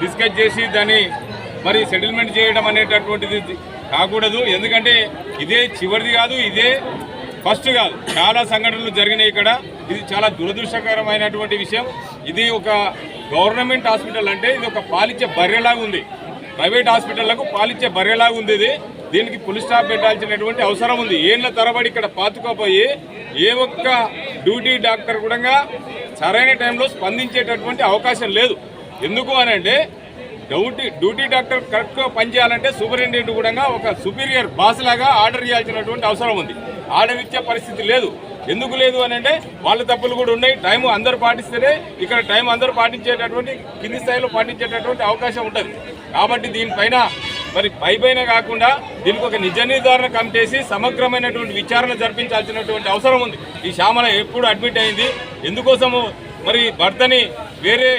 Discuss చేసి దాన్ని మరి సెటిల్మెంట్ చేయడం అనేటటువంటిది కాకూడదు. ఎందుకంటే ఇదే చివరిది కాదు ఇదే ఫస్ట్ కాదు. చాలా సంఘటనలు జరిగినాయి ఇక్కడ. ఇది చాలా దురదృష్టకరమైనటువంటి విషయం. ఇది ఒక గవర్నమెంట్ హాస్పిటల్ అంటే ఇది ఒక పాలిచ్చే బర్రెలాగా ఉంది. ప్రైవేట్ హాస్పిటళ్ళకు పాలిచ్చే బర్రెలాగా ఉంది ఇది. దీనికి పులి స్టాప్ పెట్టాల్సినటువంటి అవసరం ఉంది. ఏళ్ళ తరబడి ఇక్కడ పాతుకోపోయి ఏ ఒక్క డ్యూటీ డాక్టర్ కూడా సరైన టైంలో స్పందించేటటువంటి అవకాశం లేదు. ఎందుకు అని అంటే డ్యూటీ డ్యూటీ డాక్టర్ కరెక్ట్గా పనిచేయాలంటే సూపరింటెండెంట్ కూడా ఒక సుపీరియర్ బాస్ లాగా ఆర్డర్ చేయాల్సినటువంటి అవసరం ఉంది. ఆర్డర్ ఇచ్చే పరిస్థితి లేదు. ఎందుకు లేదు అని అంటే వాళ్ళ తప్పులు కూడా ఉన్నాయి. టైం అందరూ పాటిస్తేనే ఇక్కడ టైం అందరూ పాటించేటటువంటి కింది స్థాయిలో పాటించేటటువంటి అవకాశం ఉంటుంది. కాబట్టి దీనిపైన మరి పై పైన కాకుండా దీనికి ఒక నిజ నిర్ధారణ కమిటేసి సమగ్రమైనటువంటి విచారణ జరిపించాల్సినటువంటి అవసరం ఉంది. ఈ శ్యామల ఎప్పుడు అడ్మిట్ అయింది? ఎందుకోసము మరి భర్తని వేరే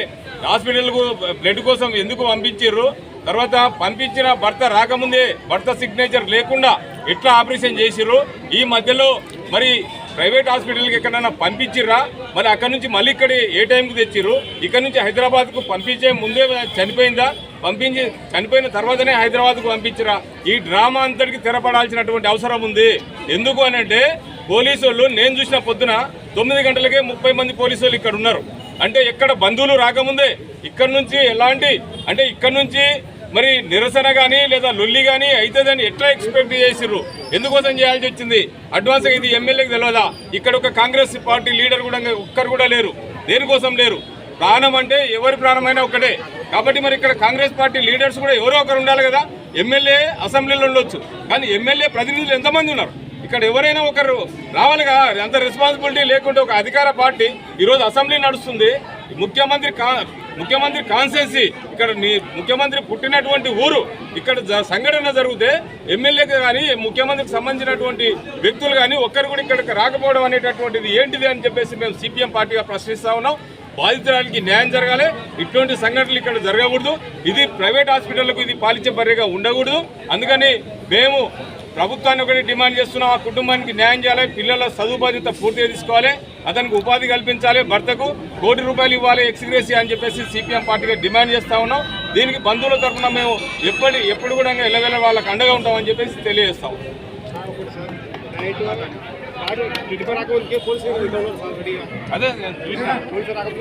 హాస్పిటల్కు బ్లడ్ కోసం ఎందుకు పంపించారు? తర్వాత పంపించిన భర్త రాకముందే భర్త సిగ్నేచర్ లేకుండా ఎట్లా ఆపరేషన్ చేసిర్రు? ఈ మధ్యలో మరి ప్రైవేట్ హాస్పిటల్కి ఎక్కడైనా పంపించిర్రా? మరి అక్కడ నుంచి మళ్ళీ ఇక్కడ ఏ టైంకి తెచ్చిర్రు? ఇక్కడ నుంచి హైదరాబాద్కు పంపించే ముందే చనిపోయిందా? పంపించి చనిపోయిన తర్వాతనే హైదరాబాద్కు పంపించరా ఈ డ్రామా అంతటికి తెరపడాల్సినటువంటి అవసరం ఉంది. ఎందుకు అని అంటే పోలీసు వాళ్ళు నేను చూసిన పొద్దున తొమ్మిది గంటలకే ముప్పై మంది పోలీసు వాళ్ళు ఇక్కడ ఉన్నారు. అంటే ఎక్కడ బంధువులు రాకముందే ఇక్కడ నుంచి ఎలాంటి అంటే ఇక్కడ నుంచి మరి నిరసన కానీ లేదా లొల్లి కానీ అవుతుందని ఎట్లా ఎక్స్పెక్ట్ చేసిర్రు? ఎందుకోసం చేయాల్సి వచ్చింది? అడ్వాన్స్గా ఇది ఎమ్మెల్యేకి తెలియదా ఇక్కడ ఒక కాంగ్రెస్ పార్టీ లీడర్ కూడా ఒక్కరు కూడా లేరు. దేనికోసం లేరు? ప్రాణం అంటే ఎవరి ప్రాణమైనా ఒకటే కాబట్టి మరి ఇక్కడ కాంగ్రెస్ పార్టీ లీడర్స్ కూడా ఎవరో ఒకరు ఉండాలి కదా? ఎమ్మెల్యే అసెంబ్లీలో ఉండొచ్చు. కానీ ఎమ్మెల్యే ప్రతినిధులు ఎంతమంది ఉన్నారు? ఇక్కడ ఎవరైనా ఒకరు రావాలిగా అంత రెస్పాన్సిబిలిటీ లేకుంటే ఒక అధికార పార్టీ ఈరోజు అసెంబ్లీ నడుస్తుంది. ముఖ్యమంత్రి కా ముఖ్యమంత్రి కాన్సెన్సీ ఇక్కడ నీ ముఖ్యమంత్రి పుట్టినటువంటి ఊరు ఇక్కడ జ- సంఘటన జరిగితే ఎమ్మెల్యేకి కానీ ముఖ్యమంత్రికి సంబంధించినటువంటి వ్యక్తులు కానీ ఒక్కరు కూడా ఇక్కడికి రాకపోవడం అనేటటువంటిది ఏంటిది అని చెప్పేసి మేము సిపిఎం పార్టీగా ప్రశ్నిస్తా ఉన్నాం. బాధితురానికి న్యాయం జరగాలి. ఇటువంటి సంఘటనలు ఇక్కడ జరగకూడదు. ఇది ప్రైవేట్ హాస్పిటళ్ళకు ఇది పాలించే బర్రెగా ఉండకూడదు. అందుకని మేము ప్రభుత్వాన్ని ఒకటి డిమాండ్ చేస్తున్నాం ఆ కుటుంబానికి న్యాయం చేయాలి పిల్లల చదువు బాధ్యత పూర్తిగా తీసుకోవాలి అతనికి ఉపాధి కల్పించాలి భర్తకు కోటి రూపాయలు ఇవ్వాలి ఎక్స్గ్రేసి అని చెప్పేసి సిపిఎం పార్టీగా డిమాండ్ చేస్తా ఉన్నాం దీనికి బంధువుల తరఫున మేము ఎప్పటి ఎప్పుడు కూడా ఎల్లవెల్ల వాళ్ళకి అండగా ఉంటామని చెప్పేసి తెలియజేస్తాం అదే